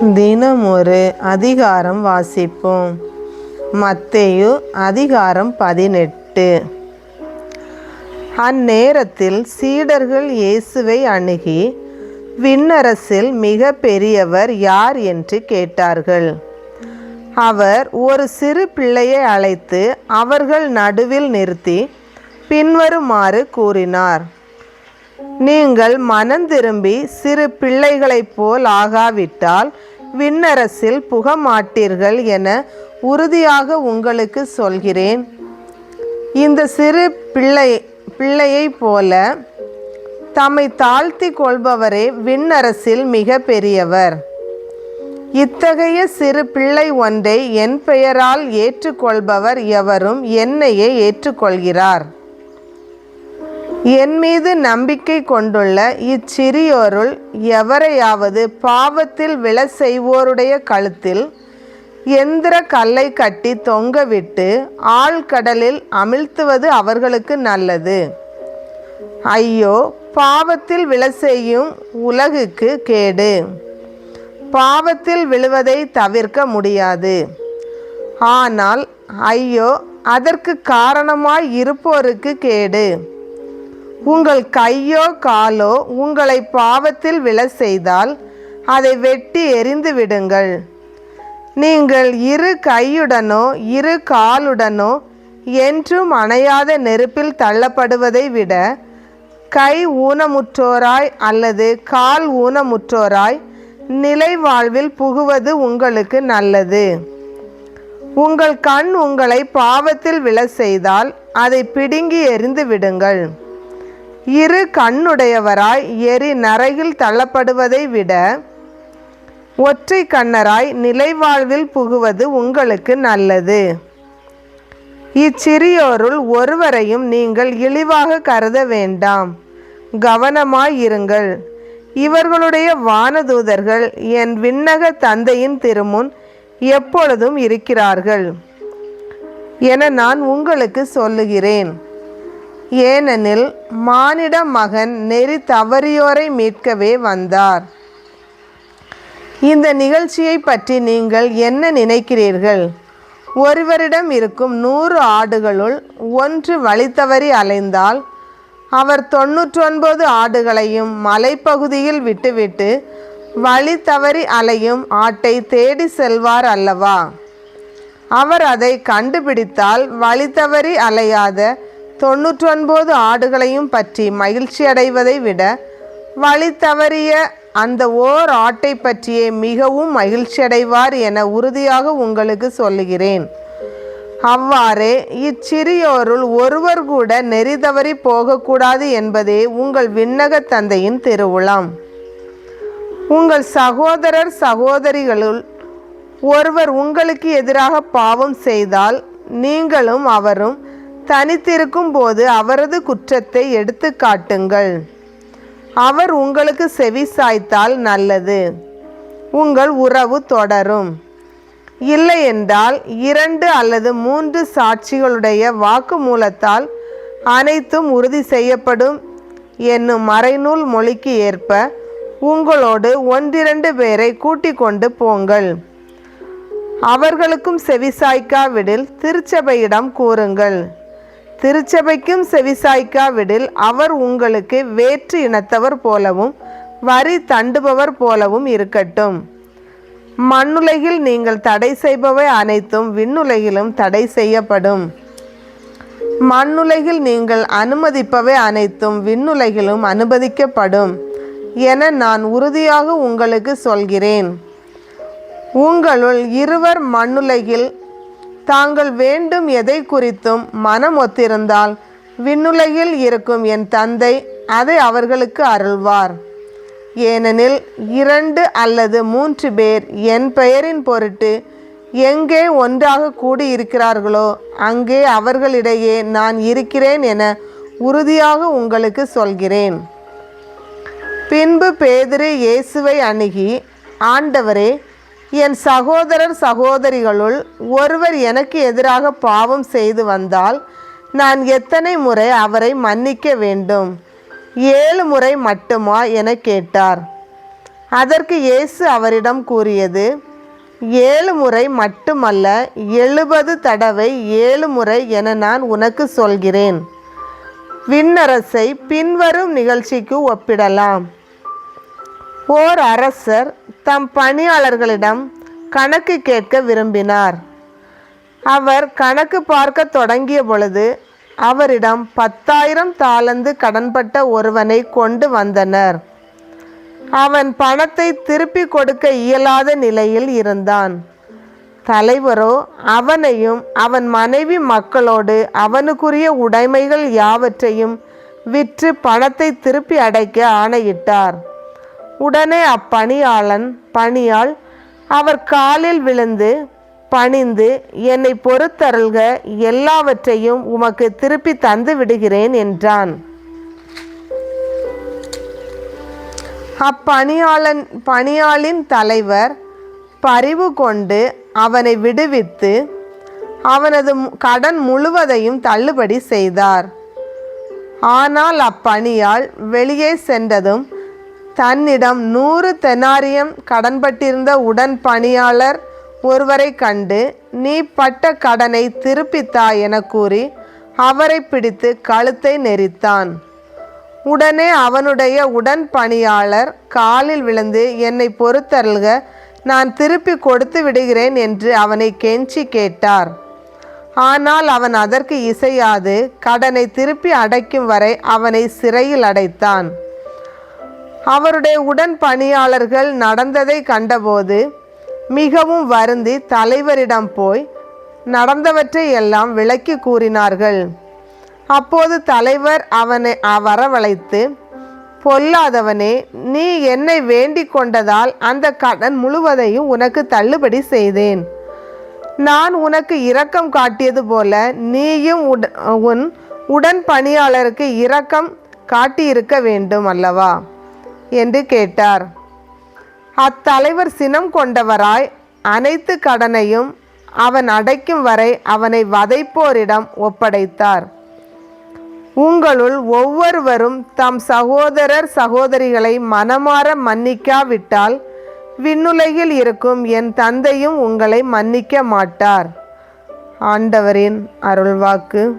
தினம் ஒரு அதிகாரம் வாசிப்போம். மத்தேயு அதிகாரம் பதினெட்டு. அந்நேரத்தில் சீடர்கள் இயேசுவை அணுகி விண்ணரசில் மிக பெரியவர் யார் என்று கேட்டார்கள். அவர் ஒரு சிறு பிள்ளையை அழைத்து அவர்கள் நடுவில் நிறுத்தி பின்வருமாறு கூறினார். நீங்கள் மனம் திரும்பி சிறு பிள்ளைகளைப் போல் ஆகாவிட்டால் விண்ணரசில் புக மாட்டீர்கள் என உறுதியாக உங்களுக்கு சொல்கிறேன். இந்த சிறு பிள்ளை பிள்ளையைப் போல தம்மை தாழ்த்தி கொள்பவரே விண்ணரசில் மிக பெரியவர். இத்தகைய சிறு பிள்ளை ஒன்றை என் பெயரால் ஏற்றுக்கொள்பவர் எவரும் என்னையே ஏற்றுக்கொள்கிறார். என் மீது நம்பிக்கை கொண்டுள்ள இச்சிறியோருள் எவரையாவது பாவத்தில் விழ செய்வோருடைய கழுத்தில் எந்திர கல்லை கட்டி தொங்கவிட்டு ஆழ்கடலில் அமிழ்த்துவது அவர்களுக்கு நல்லது. ஐயோ பாவத்தில் விழ செய்யும் உலகுக்கு கேடு. பாவத்தில் விழுவதை தவிர்க்க முடியாது. ஆனால் ஐயோ அதற்கு காரணமாய் இருப்போருக்கு கேடு. உங்கள் கையோ காலோ உங்களை பாவத்தில் விழ செய்தால் அதை வெட்டி எரிந்து விடுங்கள். நீங்கள் இரு கையுடனோ இரு காலுடனோ என்றும் அணையாத நெருப்பில் தள்ளப்படுவதை விட கை ஊனமுற்றோராய் அல்லது கால் ஊனமுற்றோராய் நிலை வாழ்வில் புகுவது உங்களுக்கு நல்லது. உங்கள் கண் உங்களை பாவத்தில் விழ செய்தால் அதை பிடுங்கி எறிந்து விடுங்கள். இரு கண்ணுடையவராய் எரி நரையில் தள்ளப்படுவதை விட ஒற்றை கண்ணராய் நிலைவாழ்வில் புகுவது உங்களுக்கு நல்லது. இச்சிறியோருள் ஒருவரையும் நீங்கள் இழிவாக கருத வேண்டாம். கவனமாய் இருங்கள். இவர்களுடைய வானதூதர்கள் என் விண்ணக தந்தையின் திருமுன் எப்பொழுதும் இருக்கிறார்கள். என நான் உங்களுக்கு சொல்லுகிறேன். ஏனெனில் மானிட மகன் நெறி தவறியோரை மீட்கவே வந்தார். இந்த நிகழ்ச்சியை பற்றி நீங்கள் என்ன நினைக்கிறீர்கள்? ஒருவரிடம் இருக்கும் நூறு ஆடுகளுள் ஒன்று வழி தவறி அலைந்தால் அவர் தொன்னூற்றொன்பது ஆடுகளையும் மலைப்பகுதியில் விட்டுவிட்டு வழி தவறி அலையும் ஆட்டை தேடி செல்வார் அல்லவா? அவர் அதை கண்டுபிடித்தால் வழி தவறி அலையாத தொன்னூற்றொன்பது ஆடுகளையும் பற்றி மகிழ்ச்சி அடைவதை விட வழி தவறிய அந்த ஓர் ஆட்டை பற்றியே மிகவும் மகிழ்ச்சி அடைவார் என உறுதியாக உங்களுக்கு சொல்லுகிறேன். அவ்வாறே இச்சிறியோருள் ஒருவர் கூட நெறி தவறி போகக்கூடாது என்பதே உங்கள் விண்ணக தந்தையின் திருவுளம். உங்கள் சகோதரர் சகோதரிகளுள் ஒருவர் உங்களுக்கு எதிராக பாவம் செய்தால் நீங்களும் அவரும் தனித்திருக்கும் போது அவரது குற்றத்தை எடுத்து காட்டுங்கள். அவர் உங்களுக்கு செவி சாய்த்தால் நல்லது. உங்கள் உறவு தொடரும். இல்லை என்றால் இரண்டு அல்லது மூன்று சாட்சிகளுடைய வாக்குமூலத்தால் அனைத்தும் உறுதி செய்யப்படும் என்னும் மறைநூல் மொழிக்கு ஏற்ப உங்களோடு ஒன்றிரண்டு பேரை கூட்டிக் கொண்டு போங்கள். அவர்களுக்கும் செவிசாய்க்காவிடில் திருச்சபையிடம் கூறுங்கள். திருச்சபைக்கும் செவிசாய்க்காவிடில் அவர் உங்களுக்கு வேற்று இனத்தவர் போலவும் வரி தண்டுபவர் போலவும் இருக்கட்டும். மண்ணுலகில் நீங்கள் தடை செய்பவை அனைத்தும் விண்ணுலகிலும் தடை செய்யப்படும். மண்ணுலகில் நீங்கள் அனுமதிப்பவை அனைத்தும் விண்ணுலகிலும் அனுமதிக்கப்படும் என நான் உறுதியாக உங்களுக்கு சொல்கிறேன். உங்களுள் இருவர் மண்ணுலகில் தாங்கள் வேண்டும் எதை குறித்தும் மனம் ஒத்திருந்தால் விண்ணுலகில் இருக்கும் என் தந்தை அதை அவர்களுக்கு அருள்வார். ஏனெனில் இரண்டு அல்லது மூன்று பேர் என் பெயரின் பொருட்டு எங்கே ஒன்றாக கூடியிருக்கிறார்களோ அங்கே அவர்களிடையே நான் இருக்கிறேன் என உறுதியாக உங்களுக்கு சொல்கிறேன். பின்பு பேதிரு இயேசுவை அணுகி ஆண்டவரே என் சகோதரர் சகோதரிகளுள் ஒருவர் எனக்கு எதிராக பாவம் செய்து வந்தால் நான் எத்தனை முறை அவரை மன்னிக்க வேண்டும்? ஏழு முறை மட்டுமா என கேட்டார். அதற்கு இயேசு அவரிடம் கூறியது ஏழு முறை மட்டுமல்ல எழுபது தடவை ஏழு முறை என நான் உனக்கு சொல்கிறேன். விண்ணரசை பின்வரும் நிகழ்ச்சிக்கு ஒப்பிடலாம். ஓர் அரசர் தம் பணியாளர்களிடம் கணக்கு கேட்க விரும்பினார். அவர் கணக்கு பார்க்க தொடங்கிய பொழுது அவரிடம் பத்தாயிரம் தாளந்து கடன்பட்ட ஒருவனை கொண்டு வந்தனர். அவன் பணத்தை திருப்பி கொடுக்க இயலாத நிலையில் இருந்தான். தலைவரோ அவனையும் அவன் மனைவி மக்களோடு அவனுக்குரிய உடைமைகள் யாவற்றையும் விற்று பணத்தை திருப்பி அடைக்க ஆணையிட்டார். உடனே அப்பணியாளன் பணியால் அவர் காலில் விழுந்து பணிந்து என்னை பொறுத்தருள்க எல்லாவற்றையும் உமக்கு திருப்பி தந்து விடுகிறேன் என்றான். அப்பணியாளன் பணியாளின் தலைவர் பரிவு கொண்டு அவனை விடுவித்து அவனது கடன் முழுவதையும் தள்ளுபடி செய்தார். ஆனால் அப்பணியால் வெளியே சென்றதும் தன்னிடம் நூறு தெனாரியம் கடன்பட்டிருந்த உடன் பணியாளர் ஒருவரை கண்டு நீ பட்ட கடனை திருப்பித்தா என கூறி அவரை பிடித்து கழுத்தை நெரித்தான். உடனே அவனுடைய உடன் பணியாளர் காலில் விழுந்து என்னை பொறுத்தருள்க நான் திருப்பி கொடுத்து விடுகிறேன் என்று அவனை கெஞ்சி கேட்டார். ஆனால் அவன் அதற்கு இசையாது கடனை திருப்பி அடைக்கும் வரை அவனை சிறையில் அடைத்தான். அவருடைய உடன் பணியாளர்கள் நடந்ததை கண்டபோது மிகவும் வருந்தி தலைவரிடம் போய் நடந்தவற்றை எல்லாம் விளக்கி கூறினார்கள். அப்போது தலைவர் அவனை வரவழைத்து பொல்லாதவனே நீ என்னை வேண்டிக் கொண்டதால் அந்த கடன் முழுவதையும் உனக்கு தள்ளுபடி செய்தேன். நான் உனக்கு இரக்கம் காட்டியது போல நீயும் உட- உன் உடன் பணியாளருக்கு இரக்கம் காட்டியிருக்க வேண்டும் அல்லவா? என்று கேட்டார். அத்தலைவர் சினம் கொண்டவராய் அனைத்து கடனையும் அவன் அடைக்கும் வரை அவனை வதைப்போரிடம் ஒப்படைத்தார். உங்களுள் ஒவ்வொருவரும் தம் சகோதரர் சகோதரிகளை மனமாற மன்னிக்காவிட்டால் விண்ணுலகில் இருக்கும் என் தந்தையும் உங்களை மன்னிக்க மாட்டார். ஆண்டவரின் அருள்வாக்கு.